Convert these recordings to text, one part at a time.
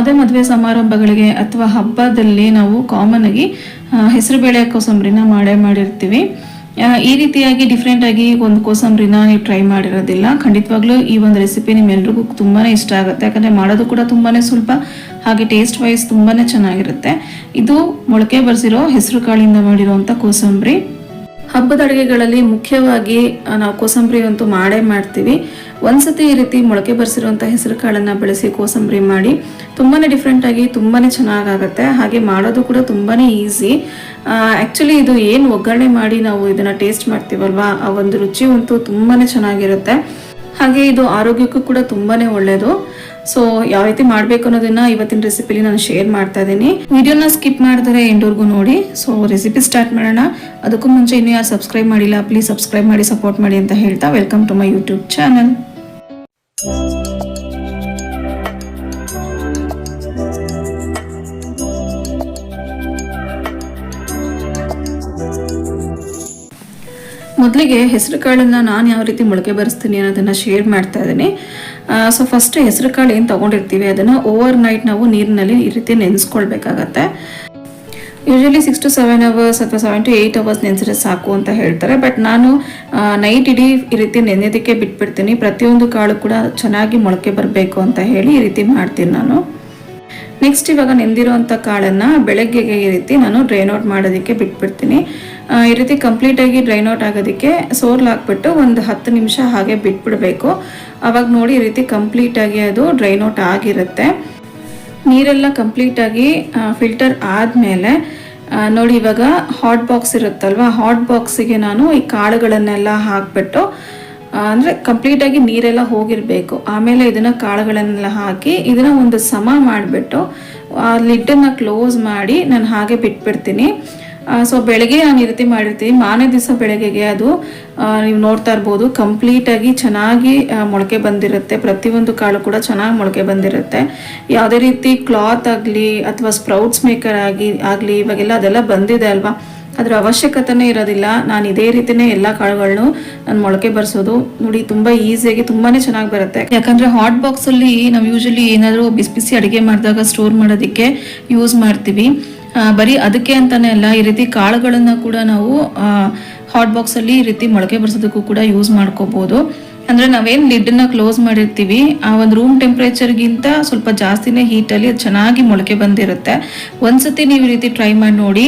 ಯಾವುದೇ ಮದುವೆ ಸಮಾರಂಭಗಳಿಗೆ ಅಥವಾ ಹಬ್ಬದಲ್ಲಿ ನಾವು ಕಾಮನ್ ಆಗಿ ಹೆಸರುಬೇಳೆ ಕೋಸಂಬರಿನ ಮಾಡೇ ಮಾಡಿರ್ತೀವಿ. ಈ ರೀತಿಯಾಗಿ ಡಿಫ್ರೆಂಟ್ ಆಗಿ ಒಂದು ಕೋಸಂಬರಿನ ನೀವು ಟ್ರೈ ಮಾಡಿರೋದಿಲ್ಲ. ಖಂಡಿತವಾಗ್ಲೂ ಈ ಒಂದು ರೆಸಿಪಿ ನಿಮ್ಮೆಲ್ರಿಗೂ ತುಂಬಾನೇ ಇಷ್ಟ ಆಗುತ್ತೆ. ಯಾಕಂದ್ರೆ ಮಾಡೋದು ಕೂಡ ತುಂಬಾನೇ ಸುಲಭ, ಹಾಗೆ ಟೇಸ್ಟ್ ವೈಸ್ ತುಂಬಾನೇ ಚೆನ್ನಾಗಿರುತ್ತೆ. ಇದು ಮೊಳಕೆ ಬರ್ಸಿರೋ ಹೆಸರು ಕಾಳಿಂದ ಮಾಡಿರುವಂತ ಕೋಸಂಬರಿ. ಹಬ್ಬದ ಅಡುಗೆಗಳಲ್ಲಿ ಮುಖ್ಯವಾಗಿ ನಾವು ಕೋಸಂಬರಿ ಅಂತೂ ಮಾಡೇ ಮಾಡ್ತೀವಿ. ಒಂದ್ಸತಿ ಈ ರೀತಿ ಮೊಳಕೆ ಬರೆಸಿರುವಂಥ ಹೆಸರು ಕಾಳನ್ನ ಬೆಳೆಸಿ ಕೋಸಂಬರಿ ಮಾಡಿ, ತುಂಬಾನೇ ಡಿಫ್ರೆಂಟಾಗಿ ತುಂಬಾನೇ ಚೆನ್ನಾಗಾಗತ್ತೆ. ಹಾಗೆ ಮಾಡೋದು ಕೂಡ ತುಂಬಾನೇ ಈಸಿ ಆ್ಯಕ್ಚುಲಿ ಇದು ಏನು ಒಗ್ಗರಣೆ ಮಾಡಿ ನಾವು ಇದನ್ನ ಟೇಸ್ಟ್ ಮಾಡ್ತೀವಲ್ವಾ? ಆ ಒಂದು ರುಚಿ ಅಂತೂ ತುಂಬಾನೇ ಚೆನ್ನಾಗಿರುತ್ತೆ. ಹಾಗೆ ಇದು ಆರೋಗ್ಯಕ್ಕೂ ಕೂಡ ತುಂಬಾನೇ ಒಳ್ಳೆಯದು ಸೊ ಯಾವ ರೀತಿ ಮಾಡಬೇಕು ಅನ್ನೋದನ್ನ ಇವತ್ತಿನ ರೆಸಿಪಿಲಿ ನಾನು ಶೇರ್ ಮಾಡ್ತಾ ಇದ್ದೀನಿ. ವಿಡಿಯೋನ ಸ್ಕಿಪ್ ಮಾಡಿದ್ರೆ ಎಂಡೋರ್ಗು ನೋಡಿ. ಸೊ ರೆಸಿಪಿ ಸ್ಟಾರ್ಟ್ ಮಾಡೋಣ. ಅದಕ್ಕೂ ಮುಂಚೆ ಇನ್ನೂ ಯಾರು ಸಬ್ಸ್ಕ್ರೈಬ್ ಮಾಡಿಲ್ಲ ಪ್ಲೀಸ್ ಸಬ್ಸ್ಕ್ರೈಬ್ ಮಾಡಿ ಸಪೋರ್ಟ್ ಮಾಡಿ ಅಂತ ಹೇಳ್ತಾ welcome to my YouTube channel ಮೊದಲಿಗೆ ಹೆಸರು ಕಾಳನ್ನ ನಾನು ಯಾವ ರೀತಿ ಮೊಳಕೆ ಬರೆಸ್ತೀನಿ ಅನ್ನೋದನ್ನ ಶೇರ್ ಮಾಡ್ತಾ ಇದ್ದೀನಿ. ಸೊ ಫಸ್ಟ್ ಹೆಸರು ಕಾಳು ಏನು ತಗೊಂಡಿರ್ತೀವಿ, ಅದನ್ನ ಓವರ್ ನೈಟ್ ನಾವು ನೀರಿನಲ್ಲಿ ಈ ರೀತಿ ನೆನೆಸ್ಕೊಳ್ಬೇಕಾಗತ್ತೆ. Usually six to seven hours ಅಥವಾ ಸೆವೆನ್ ಟು ಏಯ್ಟ್ ಅವರ್ಸ್ ನೆನೆಸಿದ್ರೆ ಸಾಕು ಅಂತ ಹೇಳ್ತಾರೆ. ಬಟ್ ನಾನು ನೈಟ್ ಇಡೀ ಈ ರೀತಿ ನೆನೆಯೋದಕ್ಕೆ ಬಿಟ್ಬಿಡ್ತೀನಿ. ಪ್ರತಿಯೊಂದು ಕಾಳು ಕೂಡ ಚೆನ್ನಾಗಿ ಮೊಳಕೆ ಬರಬೇಕು ಅಂತ ಹೇಳಿ ಈ ರೀತಿ ಮಾಡ್ತೀನಿ ನಾನು. ನೆಕ್ಸ್ಟ್ ಇವಾಗ ನೆಂದಿರುವಂಥ ಕಾಳನ್ನು ಬೆಳಗ್ಗೆಗೆ ಈ ರೀತಿ ನಾನು ಡ್ರೈನ್ ಔಟ್ ಮಾಡೋದಕ್ಕೆ ಬಿಟ್ಬಿಡ್ತೀನಿ. ಈ ರೀತಿ ಕಂಪ್ಲೀಟಾಗಿ ಡ್ರೈನ್ ಔಟ್ ಆಗೋದಕ್ಕೆ ಸೋರ್ಲ್ ಹಾಕ್ಬಿಟ್ಟು ಒಂದು ಹತ್ತು ನಿಮಿಷ ಹಾಗೆ ಬಿಟ್ಬಿಡಬೇಕು. ಅವಾಗ ನೋಡಿ ಈ ರೀತಿ ಕಂಪ್ಲೀಟಾಗಿ ಅದು ಡ್ರೈನ್ ಔಟ್ ಆಗಿರುತ್ತೆ. ನೀರೆಲ್ಲ ಕಂಪ್ಲೀಟಾಗಿ ಫಿಲ್ಟರ್ ಆದಮೇಲೆ ನೋಡಿ ಇವಾಗ ಹಾಟ್ ಬಾಕ್ಸ್ ಇರುತ್ತಲ್ವಾ? ಹಾಟ್ ಬಾಕ್ಸಿಗೆ ನಾನು ಈ ಕಾಳುಗಳನ್ನೆಲ್ಲ ಹಾಕ್ಬಿಟ್ಟು ಅಂದರೆ ಕಂಪ್ಲೀಟಾಗಿ ನೀರೆಲ್ಲ ಹೋಗಿರಬೇಕು. ಆಮೇಲೆ ಇದನ್ನು ಕಾಳುಗಳನ್ನೆಲ್ಲ ಹಾಕಿ ಇದನ್ನು ಒಂದು ಸಮ ಮಾಡಿಬಿಟ್ಟು, ಆ ಲಿಡ್ಡನ್ನು ಕ್ಲೋಸ್ ಮಾಡಿ ನಾನು ಹಾಗೆ ಬಿಟ್ಬಿಡ್ತೀನಿ. ಸೊ ಬೆಳಗ್ಗೆ ನಾನು ಈ ರೀತಿ ಮಾಡಿರ್ತೀನಿ. ಮಾನೆ ದಿವಸ ಬೆಳಗ್ಗೆಗೆ ಅದು ನೀವು ನೋಡ್ತಾ ಇರ್ಬೋದು. ಕಂಪ್ಲೀಟ್ ಆಗಿ ಚೆನ್ನಾಗಿ ಮೊಳಕೆ ಬಂದಿರುತ್ತೆ. ಪ್ರತಿಯೊಂದು ಕಾಳು ಕೂಡ ಚೆನ್ನಾಗಿ ಮೊಳಕೆ ಬಂದಿರುತ್ತೆ. ಯಾವುದೇ ರೀತಿ ಕ್ಲಾತ್ ಆಗಲಿ ಅಥವಾ ಸ್ಪ್ರೌಟ್ಸ್ ಮೇಕರ್ ಆಗಿ, ಆಗಲಿ ಇವಾಗೆಲ್ಲ ಅದೆಲ್ಲ ಬಂದಿದೆ ಅಲ್ವಾ? ಅದರ ಅವಶ್ಯಕತೆನೇ ಇರೋದಿಲ್ಲ. ನಾನು ಇದೇ ರೀತಿನೇ ಎಲ್ಲ ಕಾಳುಗಳನ್ನು ನಾನು ಮೊಳಕೆ ಬರ್ಸೋದು. ನೋಡಿ, ತುಂಬಾ ಈಸಿಯಾಗಿ ತುಂಬಾನೇ ಚೆನ್ನಾಗಿ ಬರುತ್ತೆ. ಯಾಕಂದ್ರೆ ಹಾಟ್ ಬಾಕ್ಸ್ ಅಲ್ಲಿ ನಾವು ಯೂಶಲಿ ಏನಾದರೂ ಬಿಸಿ ಬಿಸಿ ಅಡುಗೆ ಮಾಡಿದಾಗ ಸ್ಟೋರ್ ಮಾಡೋದಕ್ಕೆ ಯೂಸ್ ಮಾಡ್ತೀವಿ. ಬರೀ ಅದಕ್ಕೆ ಅಂತಾನೆ ಅಲ್ಲ, ಈ ರೀತಿ ಕಾಳುಗಳನ್ನು ಕೂಡ ನಾವು ಹಾಟ್ ಬಾಕ್ಸ್ ಅಲ್ಲಿ ಈ ರೀತಿ ಮೊಳಕೆ ಬರ್ಸೋದಕ್ಕೂ ಕೂಡ ಯೂಸ್ ಮಾಡ್ಕೋಬೋದು. ಅಂದ್ರೆ ನಾವೇನು ಲಿಡ್ಡನ್ನು ಕ್ಲೋಸ್ ಮಾಡಿರ್ತೀವಿ, ಆ ಒಂದು ರೂಮ್ ಟೆಂಪ್ರೇಚರ್ಗಿಂತ ಸ್ವಲ್ಪ ಜಾಸ್ತಿನೇ ಹೀಟಲ್ಲಿ ಅದು ಚೆನ್ನಾಗಿ ಮೊಳಕೆ ಬಂದಿರುತ್ತೆ. ಒಂದ್ಸತಿ ನೀವು ಈ ರೀತಿ ಟ್ರೈ ಮಾಡಿ ನೋಡಿ,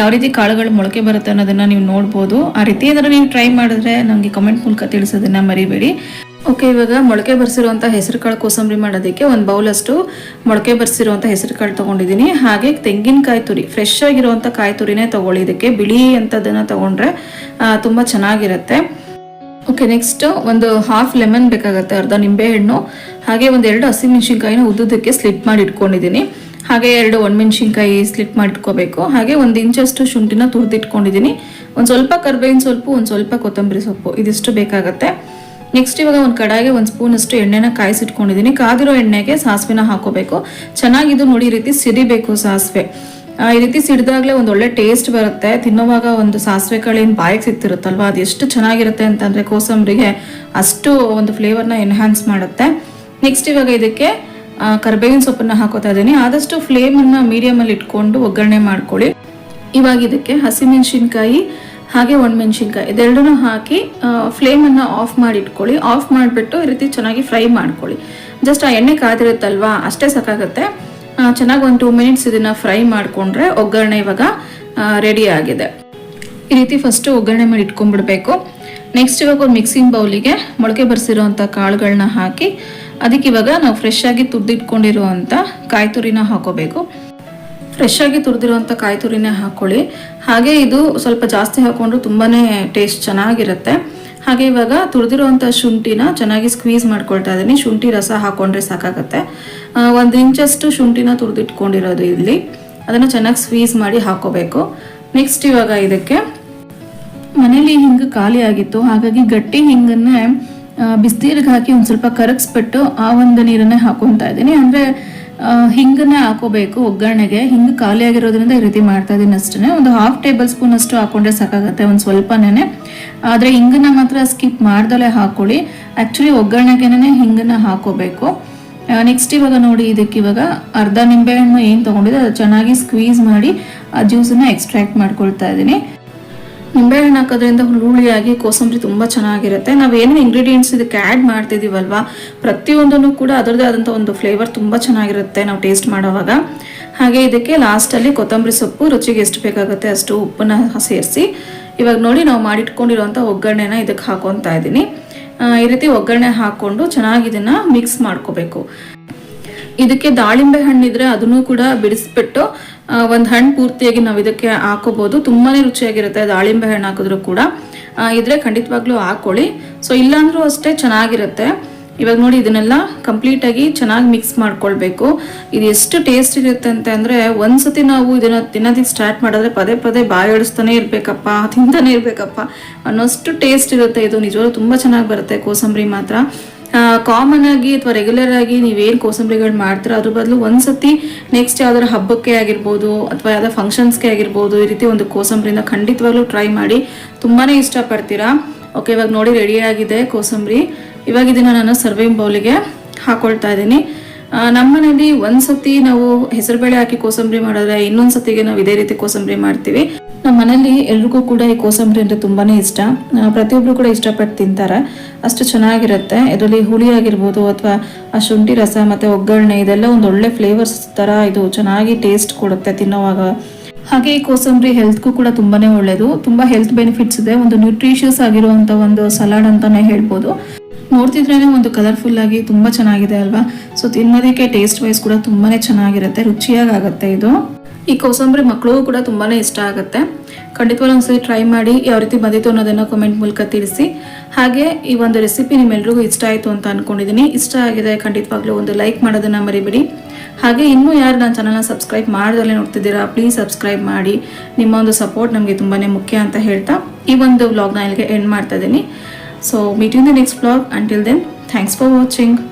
ಯಾವ ರೀತಿ ಕಾಳುಗಳು ಮೊಳಕೆ ಬರುತ್ತೆ ಅನ್ನೋದನ್ನ ನೀವು ನೋಡ್ಬೋದು. ಆ ರೀತಿ ಏನಾದರೂ ನೀವು ಟ್ರೈ ಮಾಡಿದ್ರೆ ನಮಗೆ ಕಮೆಂಟ್ ಮೂಲಕ ತಿಳಿಸೋದನ್ನ ಮರಿಬೇಡಿ. ಓಕೆ ಇವಾಗ ಮೊಳಕೆ ಬರ್ಸಿರುವಂಥ ಹೆಸರು ಕಾಳು ಕೋಸಂಬರಿ ಮಾಡೋದಕ್ಕೆ ಒಂದು ಬೌಲಷ್ಟು ಮೊಳಕೆ ಬರ್ಸಿರುವಂಥ ಹೆಸರು ಕಾಳು ತೊಗೊಂಡಿದ್ದೀನಿ. ಹಾಗೆ ತೆಂಗಿನಕಾಯಿ ತುರಿ ಫ್ರೆಶ್ ಆಗಿರುವಂಥ ಕಾಯಿ ತುರಿನೇ ತಗೊಳ್ಳಿ. ಇದಕ್ಕೆ ಬಿಳಿ ಅಂಥದ್ದನ್ನು ತೊಗೊಂಡ್ರೆ ತುಂಬ ಚೆನ್ನಾಗಿರುತ್ತೆ. ಓಕೆ ನೆಕ್ಸ್ಟ್ ಒಂದು ಹಾಫ್ ಲೆಮನ್ ಬೇಕಾಗುತ್ತೆ, ಅರ್ಧ ನಿಂಬೆಹಣ್ಣು ಹಾಗೆ ಒಂದು ಎರಡು ಹಸಿಮೆಣಸಿನ್ಕಾಯಿನ ಉದ್ದುದಕ್ಕೆ ಸ್ಲಿಪ್ ಮಾಡಿ ಇಟ್ಕೊಂಡಿದ್ದೀನಿ. ಹಾಗೆ ಎರಡು ಒಣಮೆಣಸಿನ್ಕಾಯಿ ಸ್ಲಿಟ್ ಮಾಡಿ ಇಟ್ಕೋಬೇಕು. ಹಾಗೆ ಒಂದು ಇಂಚಷ್ಟು ಶುಂಠಿನ ತುರಿದಿಟ್ಕೊಂಡಿದ್ದೀನಿ. ಒಂದು ಸ್ವಲ್ಪ ಕರ್ಬೇವಿನ ಸೊಪ್ಪು, ಒಂದು ಸ್ವಲ್ಪ ಕೊತ್ತಂಬರಿ ಸೊಪ್ಪು, ಇದಿಷ್ಟು ಬೇಕಾಗುತ್ತೆ. ನೆಕ್ಸ್ಟ್ ಇವಾಗ ಒಂದು ಕಡಾಯಿಗೆ ಒಂದು ಸ್ಪೂನ್ ಅಷ್ಟು ಎಣ್ಣೆನ ಕಾಯಿಸಿಟ್ಕೊಂಡಿದ್ದೀನಿ. ಕಾದಿರೋ ಎಣ್ಣೆಗೆ ಸಾಸಿವೆನ ಹಾಕೋಬೇಕು. ಚೆನ್ನಾಗಿದು ನೋಡಿ ಈ ರೀತಿ ಸಿಡಿಬೇಕು ಸಾಸಿವೆ. ಈ ರೀತಿ ಸಿಡಿದಾಗಲೇ ಒಂದು ಒಳ್ಳೆ ಟೇಸ್ಟ್ ಬರುತ್ತೆ. ತಿನ್ನೋವಾಗ ಒಂದು ಸಾಸಿವೆ ಕಾಳಿನ ಬಾಯಿಗೆ ಸಿಗ್ತಿರುತ್ತಲ್ವ ಅದು ಎಷ್ಟು ಚೆನ್ನಾಗಿರುತ್ತೆ ಅಂತಂದರೆ ಕೋಸಂಬರಿಗೆ ಅಷ್ಟು ಒಂದು ಫ್ಲೇವರ್ನ ಎನ್ಹ್ಯಾನ್ಸ್ ಮಾಡುತ್ತೆ. ನೆಕ್ಸ್ಟ್ ಇವಾಗ ಇದಕ್ಕೆ ಕರ್ಬೇವಿನ ಸೊಪ್ಪನ್ನು ಹಾಕೋತಾ ಇದ್ದೀನಿ. ಆದಷ್ಟು ಫ್ಲೇಮನ್ನು ಮೀಡಿಯಮಲ್ಲಿ ಇಟ್ಕೊಂಡು ಒಗ್ಗರಣೆ ಮಾಡ್ಕೊಳ್ಳಿ. ಇವಾಗ ಇದಕ್ಕೆ ಹಸಿಮೆಣಸಿನ್ಕಾಯಿ ಹಾಗೆ ಒಣಮೆಣಸಿನ್ಕಾಯಿ ಇದೆರಡನ್ನೂ ಹಾಕಿ ಫ್ಲೇಮನ್ನು ಆಫ್ ಮಾಡಿ ಇಟ್ಕೊಳ್ಳಿ ಆಫ್ ಮಾಡಿಬಿಟ್ಟು ಈ ರೀತಿ ಚೆನ್ನಾಗಿ ಫ್ರೈ ಮಾಡ್ಕೊಳ್ಳಿ. ಜಸ್ಟ್ ಆ ಎಣ್ಣೆ ಕಾದಿರುತ್ತಲ್ವಾ, ಅಷ್ಟೇ ಸಾಕಾಗುತ್ತೆ. ಚೆನ್ನಾಗಿ ಒಂದು ಟೂ ಮಿನಿಟ್ಸ್ ಇದನ್ನ ಫ್ರೈ ಮಾಡಿಕೊಂಡ್ರೆ ಒಗ್ಗರಣೆ ಇವಾಗ ರೆಡಿ ಆಗಿದೆ. ಈ ರೀತಿ ಫಸ್ಟ್ ಒಗ್ಗರಣೆ ಮಾಡಿ ಇಟ್ಕೊಂಡ್ಬಿಡ್ಬೇಕು. ನೆಕ್ಸ್ಟ್ ಇವಾಗ ಒಂದು ಮಿಕ್ಸಿಂಗ್ ಬೌಲಿಗೆ ಮೊಳಕೆ ಬರ್ಸಿರೋವಂಥ ಕಾಳುಗಳನ್ನ ಹಾಕಿ, ಅದಕ್ಕೆ ಇವಾಗ ನಾವು ಫ್ರೆಶ್ ಆಗಿ ತುರ್ದಿಟ್ಕೊಂಡಿರುವಂಥ ಕಾಯಿ ತುರಿನ ಹಾಕೋಬೇಕು. ಫ್ರೆಶ್ ಆಗಿ ತುರಿದಿರುವಂಥ ಕಾಯಿ ತುರಿನೇ ಹಾಕೊಳ್ಳಿ. ಹಾಗೆ ಇದು ಸ್ವಲ್ಪ ಜಾಸ್ತಿ ಹಾಕೊಂಡ್ರು ತುಂಬಾನೇ ಟೇಸ್ಟ್ ಚೆನ್ನಾಗಿರುತ್ತೆ. ಹಾಗೆ ಇವಾಗ ತುರಿದಿರುವಂಥ ಶುಂಠಿನ ಚೆನ್ನಾಗಿ ಸ್ಕ್ವೀಸ್ ಮಾಡ್ಕೊಳ್ತಾ ಇದ್ದೀನಿ. ಶುಂಠಿ ರಸ ಹಾಕೊಂಡ್ರೆ ಸಾಕಾಗತ್ತೆ. ಒಂದು ಇಂಚಷ್ಟು ಶುಂಠಿನ ತುರಿದಿಟ್ಕೊಂಡಿರೋದು ಇಲ್ಲಿ. ಅದನ್ನು ಚೆನ್ನಾಗಿ ಸ್ಕ್ವೀಸ್ ಮಾಡಿ ಹಾಕೋಬೇಕು. ನೆಕ್ಸ್ಟ್ ಇವಾಗ ಇದಕ್ಕೆ ಮನೇಲಿ ಹಿಂಗೆ ಖಾಲಿ ಆಗಿತ್ತು. ಹಾಗಾಗಿ ಗಟ್ಟಿ ಹಿಂಗನ್ನೇ ಬಿಸಿನೀರಿಗೆ ಹಾಕಿ ಒಂದು ಸ್ವಲ್ಪ ಕರಗಿಸ್ಬಿಟ್ಟು ಆ ಒಂದು ನೀರನ್ನೇ ಹಾಕೊತಾ ಇದ್ದೀನಿ. ಅಂದರೆ ಹಿಂಗನ್ನೇ ಹಾಕೋಬೇಕು ಒಗ್ಗರಣೆಗೆ. ಹಿಂಗೆ ಖಾಲಿ ಆಗಿರೋದ್ರಿಂದ ಈ ರೀತಿ ಮಾಡ್ತಾ ಇದ್ದೀನಿ ಅಷ್ಟೇ ಒಂದು ಹಾಫ್ ಟೇಬಲ್ ಸ್ಪೂನ್ ಅಷ್ಟು ಹಾಕೊಂಡ್ರೆ ಸಾಕಾಗುತ್ತೆ, ಒಂದು ಸ್ವಲ್ಪನೇ ಆದರೆ ಹಿಂಗನ್ನ ಮಾತ್ರ ಸ್ಕಿಪ್ ಮಾಡ್ದಲೇ ಹಾಕೊಳ್ಳಿ. ಆ್ಯಕ್ಚುಲಿ ಒಗ್ಗರಣೆಗೆನೇ ಹಿಂಗನ್ನ ಹಾಕೋಬೇಕು. ನೆಕ್ಸ್ಟ್ ಇವಾಗ ನೋಡಿ ಇದಕ್ಕೆ ಇವಾಗ ಅರ್ಧ ನಿಂಬೆಹಣ್ಣು ಏನು ತೊಗೊಂಡಿದೆ ಅದು ಚೆನ್ನಾಗಿ ಸ್ಕ್ವೀಸ್ ಮಾಡಿ ಆ ಜ್ಯೂಸನ್ನು ಎಕ್ಸ್ಟ್ರಾಕ್ಟ್ ಮಾಡ್ಕೊಳ್ತಾ ಇದ್ದೀನಿ ನಿಂಬೆಹಣ್ಣು ಹಾಕೋದ್ರಿಂದ ಹುಳಿಯಾಗಿ ಕೋಸಂಬರಿ ತುಂಬ ಚೆನ್ನಾಗಿರುತ್ತೆ. ನಾವು ಏನೇನು ಇಂಗ್ರೀಡಿಯೆಂಟ್ಸ್ ಇದಕ್ಕೆ ಆ್ಯಡ್ ಮಾಡ್ತಿದ್ದೀವಲ್ವಾ ಪ್ರತಿಯೊಂದನ್ನು ಕೂಡ ಅದರದೇ ಆದಂಥ ಒಂದು ಫ್ಲೇವರ್ ತುಂಬ ಚೆನ್ನಾಗಿರುತ್ತೆ ನಾವು ಟೇಸ್ಟ್ ಮಾಡೋವಾಗ. ಹಾಗೆ ಇದಕ್ಕೆ ಲಾಸ್ಟಲ್ಲಿ ಕೊತ್ತಂಬರಿ ಸೊಪ್ಪು, ರುಚಿಗೆ ಎಷ್ಟು ಬೇಕಾಗುತ್ತೆ ಅಷ್ಟು ಉಪ್ಪನ್ನ ಸೇರಿಸಿ. ಇವಾಗ ನೋಡಿ ನಾವು ಮಾಡಿಟ್ಕೊಂಡಿರೋವಂಥ ಒಗ್ಗರಣೆನ ಇದಕ್ಕೆ ಹಾಕೊತಾ ಇದ್ದೀನಿ. ಈ ರೀತಿ ಒಗ್ಗರಣೆ ಹಾಕ್ಕೊಂಡು ಚೆನ್ನಾಗಿ ಇದನ್ನು ಮಿಕ್ಸ್ ಮಾಡ್ಕೋಬೇಕು. ಇದಕ್ಕೆ ದಾಳಿಂಬೆ ಹಣ್ಣಿದ್ರೆ ಅದನ್ನು ಕೂಡ ಬಿಡಿಸ್ಬಿಟ್ಟು ಒಂದು ಹಣ್ಣು ಪೂರ್ತಿಯಾಗಿ ನಾವು ಇದಕ್ಕೆ ಹಾಕೋಬಹುದು ತುಂಬಾನೇ ರುಚಿಯಾಗಿರುತ್ತೆ. ದಾಳಿಂಬೆ ಹಣ್ಣು ಹಾಕಿದ್ರು ಕೂಡ. ಇದ್ರೆ ಖಂಡಿತವಾಗ್ಲೂ ಹಾಕೊಳ್ಳಿ. ಸೊ ಇಲ್ಲಾಂದ್ರೂ ಅಷ್ಟೇ ಚೆನ್ನಾಗಿರುತ್ತೆ. ಇವಾಗ ನೋಡಿ ಇದನ್ನೆಲ್ಲ ಕಂಪ್ಲೀಟ್ ಆಗಿ ಚೆನ್ನಾಗಿ ಮಿಕ್ಸ್ ಮಾಡ್ಕೊಳ್ಬೇಕು. ಇದು ಎಷ್ಟು ಟೇಸ್ಟ್ ಇರುತ್ತೆ ಅಂತ ಅಂದ್ರೆ, ಒಂದ್ಸತಿ ನಾವು ಇದನ್ನ ತಿನ್ನೋದಕ್ಕೆ ಸ್ಟಾರ್ಟ್ ಮಾಡಿದ್ರೆ ಪದೇ ಪದೇ ಬಾಯಾಡಿಸ್ತಾನೆ ಇರ್ಬೇಕಪ್ಪ, ತಿಂತಾನೆ ಇರ್ಬೇಕಪ್ಪ ಅನ್ನೋಷ್ಟು ಟೇಸ್ಟ್ ಇರುತ್ತೆ. ಇದು ನಿಜವಾಗ್ಲೂ ತುಂಬಾ ಚೆನ್ನಾಗಿ ಬರುತ್ತೆ. ಕೋಸಂಬರಿ ಮಾತ್ರ. ಕಾಮನ್ ಆಗಿ ಅಥವಾ ರೆಗ್ಯುಲರ್ ಆಗಿ ನೀವೇನು ಕೋಸಂಬರಿಗಳು ಮಾಡ್ತೀರೋ, ಅದ್ರ ಬದಲು ಒಂದ್ಸತಿ ನೆಕ್ಸ್ಟ್ ಯಾವ್ದಾದ್ರು ಹಬ್ಬಕ್ಕೆ ಆಗಿರ್ಬೋದು ಅಥವಾ ಯಾವ್ದಾದ್ರು ಫಂಕ್ಷನ್ಸ್ಗೆ ಆಗಿರ್ಬೋದು ಈ ರೀತಿ ಒಂದು ಕೋಸಂಬರಿನ ಖಂಡಿತವಾಗ್ಲೂ ಟ್ರೈ ಮಾಡಿ ತುಂಬಾ ಇಷ್ಟಪಡ್ತೀರಾ. ಓಕೆ ಇವಾಗ ನೋಡಿ ರೆಡಿ ಆಗಿದೆ ಕೋಸಂಬರಿ. ಇವಾಗ ಇದನ್ನ ನಾನು ಸರ್ವಿಂಗ್ ಬೌಲಿಗೆ ಹಾಕೊಳ್ತಾ ಇದ್ದೀನಿ. ನಮ್ಮನೇಲಿ ಒಂದ್ಸತಿ ನಾವು ಹೆಸರುಬೇಳೆ ಹಾಕಿ ಕೋಸಂಬರಿ ಮಾಡಿದ್ರೆ ಇನ್ನೊಂದ್ ಸತಿಗೆ ನಾವು ಇದೇ ರೀತಿ ಕೋಸಂಬರಿ ಮಾಡ್ತೀವಿ. ನಮ್ಮ ಮನೇಲಿ ಎಲ್ರಿಗೂ ಕೂಡ ಈ ಕೋಸಂಬರಿ ಅಂದ್ರೆ ತುಂಬಾನೇ ಇಷ್ಟ. ಪ್ರತಿಯೊಬ್ಬರು ಕೂಡ ಇಷ್ಟಪಟ್ಟು ತಿಂತಾರೆ. ಅಷ್ಟು ಚೆನ್ನಾಗಿರುತ್ತೆ. ಇದರಲ್ಲಿ ಹುಳಿ ಆಗಿರ್ಬೋದು ಅಥವಾ ಆ ಶುಂಠಿ ರಸ ಮತ್ತೆ ಒಗ್ಗರಣೆ, ಇದೆಲ್ಲ ಒಂದು ಒಳ್ಳೆ ಫ್ಲೇವರ್ಸ್ ತರ ಇದು ಚೆನ್ನಾಗಿ ಟೇಸ್ಟ್ ಕೊಡುತ್ತೆ ತಿನ್ನೋವಾಗ. ಹಾಗೆ ಈ ಕೋಸಂಬರಿ ಹೆಲ್ತ್ಗೂ ಕೂಡ ತುಂಬಾನೇ ಒಳ್ಳೆಯದು ತುಂಬಾ ಹೆಲ್ತ್ ಬೆನಿಫಿಟ್ಸ್ ಇದೆ. ಒಂದು ನ್ಯೂಟ್ರಿಷಿಯಸ್ ಆಗಿರುವಂತ ಒಂದು ಸಲಾಡ್ ಅಂತಾನೆ ಹೇಳ್ಬೋದು. ನೋಡ್ತಿದ್ರೇನೆ ಒಂದು ಕಲರ್ಫುಲ್ ಆಗಿ ತುಂಬಾ ಚೆನ್ನಾಗಿದೆ ಅಲ್ವಾ? ಸೊ ತಿನ್ನೋದಕ್ಕೆ ಟೇಸ್ಟ್ ವೈಸ್ ಕೂಡ ತುಂಬಾನೇ ಚೆನ್ನಾಗಿರುತ್ತೆ ರುಚಿಯಾಗಿ ಆಗುತ್ತೆ ಇದು. ಈ ಕೋಸಂಬರಿ ಮಕ್ಕಳಿಗೂ ಕೂಡ ತುಂಬಾನೇ ಇಷ್ಟ ಆಗುತ್ತೆ. ಖಂಡಿತವಾಗ್ಲೂ ಒಂದ್ಸರಿ ಟ್ರೈ ಮಾಡಿ ಯಾವ ರೀತಿ ಬಂದಿತ್ತು ಅನ್ನೋದನ್ನ ಕಮೆಂಟ್ ಮೂಲಕ ತಿಳಿಸಿ. ಹಾಗೆ ಈ ಒಂದು ರೆಸಿಪಿ ನಿಮ್ಮೆಲ್ರಿಗೂ ಇಷ್ಟ ಆಯಿತು ಅಂತ ಅನ್ಕೊಂಡಿದ್ದೀನಿ ಇಷ್ಟ ಆಗಿದೆ ಖಂಡಿತವಾಗ್ಲೂ ಒಂದು ಲೈಕ್ ಮಾಡೋದನ್ನ ಮರಿಬೇಡಿ. ಹಾಗೆ ಇನ್ನೂ ಯಾರು ನನ್ನ ಚಾನಲ್ನ ಸಬ್ಸ್ಕ್ರೈಬ್ ಮಾಡ್ದಲ್ಲೇ ನೋಡ್ತಿದ್ದೀರಾ ಪ್ಲೀಸ್ ಸಬ್ಸ್ಕ್ರೈಬ್ ಮಾಡಿ. ನಿಮ್ಮ ಒಂದು ಸಪೋರ್ಟ್ ನಮಗೆ ತುಂಬಾ ಮುಖ್ಯ ಅಂತ ಹೇಳ್ತಾ ಈ ಒಂದು ವ್ಲಾಗ್ನ ಇಲ್ಲಿಗೆ ಎಂಡ್ ಮಾಡ್ತಾ ಇದ್ದೀನಿ. So meet you in the next vlog. Until then, thanks for watching.